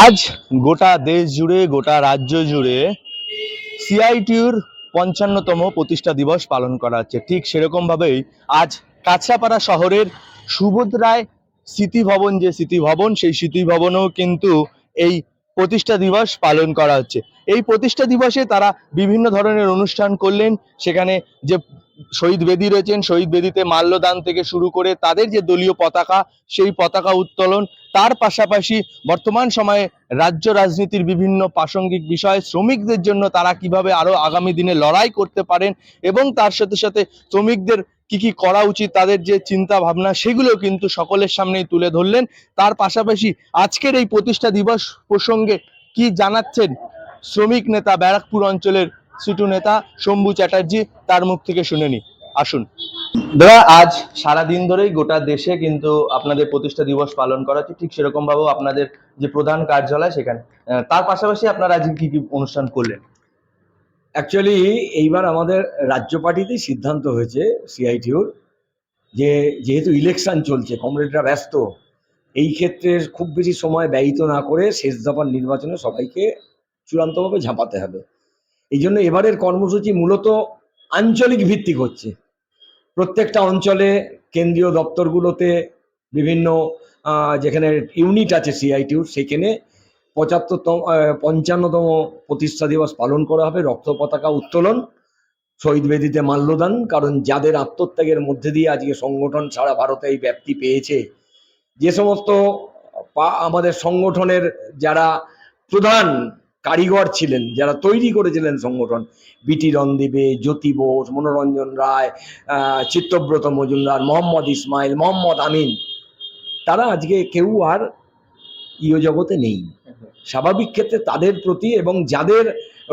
আজ গোটা দেশ জুড়ে, গোটা রাজ্য জুড়ে সিআইটিউর পঞ্চান্নতম প্রতিষ্ঠা দিবস পালন করা হচ্ছে। ঠিক সেরকম ভাবেই আজ কাছাপাড়া শহরের সুভদ্রায় স্মৃতি ভবন, যে স্মৃতি ভবন, সেই স্মৃতি ভবনেও কিন্তু এই প্রতিষ্ঠা দিবস পালন করা হচ্ছে। এই প্রতিষ্ঠা দিবসে তারা বিভিন্ন ধরনের অনুষ্ঠান করলেন। সেখানে যে শহীদ বেদি রয়েছেন, শহীদ বেদিতে মাল্যদান থেকে শুরু করে তাদের যে দলীয় পতাকা, সেই পতাকা উত্তোলন, তার পাশাপাশি বর্তমান সময়ে রাজ্য রাজনীতির বিভিন্ন প্রাসঙ্গিক বিষয়, শ্রমিকদের জন্য তারা কীভাবে আরও আগামী দিনে লড়াই করতে পারেন এবং তার সাথে সাথে শ্রমিকদের কি কি করা উচিত, তাদের যে চিন্তা ভাবনা সেগুলো কিন্তু সকলের সামনেই তুলে ধরলেন। তার পাশাপাশি আজকের এই প্রতিষ্ঠা দিবস প্রসঙ্গে কি জানাচ্ছেন শ্রমিক নেতা ব্যারাকপুর অঞ্চলের সিটু নেতা শম্ভু চ্যাটার্জি তার মুখ থেকে শুনে নি। আসুন। দাদা আজ সারা দিন ধরেই গোটা দেশে কিন্তু আপনাদের প্রতিষ্ঠা দিবস পালন করা হচ্ছে। ঠিক সেরকম ভাবেও আপনাদের যে প্রধান কার্যালয় সেখানে তার পাশাপাশি আপনারা আজকে কি কি অনুষ্ঠান করলেন? অ্যাকচুয়ালি এইবার আমাদের রাজ্য পার্টিতেই সিদ্ধান্ত হয়েছে সিআইটিউর যে যেহেতু ইলেকশন চলছে কমরেডরা ব্যস্ত এই ক্ষেত্রে খুব বেশি সময় ব্যয়িত না করে শেষ দফার নির্বাচনে সবাইকে চূড়ান্তভাবে ঝাঁপাতে হবে। এই জন্য এবারের কর্মসূচি মূলত আঞ্চলিক ভিত্তিক হচ্ছে। প্রত্যেকটা অঞ্চলে কেন্দ্রীয় দপ্তরগুলোতে বিভিন্ন যেখানে ইউনিট আছে সিআইটিউর সেখানে পঁচাত্তরতম পঞ্চান্নতম প্রতিষ্ঠা দিবস পালন করা হবে, রক্ত পতাকা উত্তোলন, শহীদ বেদিতে মাল্যদান, কারণ যাদের আত্মত্যাগের মধ্যে দিয়ে আজকে সংগঠন সারা ভারতে এই ব্যাপ্তি পেয়েছে, যে সমস্ত আমাদের সংগঠনের যারা প্রধান কারিগর ছিলেন, যারা তৈরি করেছিলেন সংগঠন। বিটি রণদীবে জ্যোতি বোস, মনোরঞ্জন রায় চিত্তব্রত মজুমদার, মোহাম্মদ ইসমাইল, মোহাম্মদ আমিন। তারা আজকে কেউ আর ইয় জগতে নেই। স্বাভাবিক ক্ষেত্রে তাদের প্রতি এবং যাদের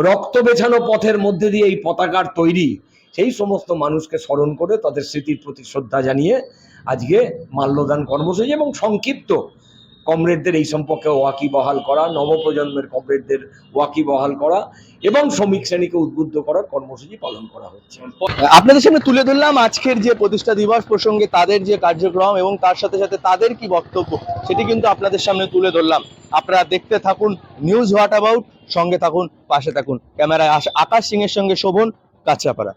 রক্ত বেছানো পথের মধ্যে দিয়ে এই পতাকার তৈরি, সেই সমস্ত মানুষকে স্মরণ করে তাদের স্মৃতির প্রতি শ্রদ্ধা জানিয়ে আজকে মাল্যদান কর্মসূচি এবং সংক্ষিপ্ত কমরেডদের এই সম্পর্কে ওয়াকি বহাল করা, নবপ্রজন্মের কমরেডদের ওয়াকি বহাল করা এবং শ্রমিক শ্রেণীকে উদ্বুদ্ধ করার কর্মসূচি পালন করা হচ্ছে। আপনাদের সামনে তুলে ধরলাম আজকের যে প্রতিষ্ঠা দিবস প্রসঙ্গে তাদের যে কার্যক্রম এবং তার সাথে সাথে তাদের কি বক্তব্য, সেটি কিন্তু আপনাদের সামনে তুলে ধরলাম। আপনারা দেখতে থাকুন নিউজ হোয়াট অ্যাবাউট, সঙ্গে থাকুন, পাশে থাকুন। ক্যামেরায় আকাশ সিং এর সঙ্গে শোভন, কাছাপাড়া।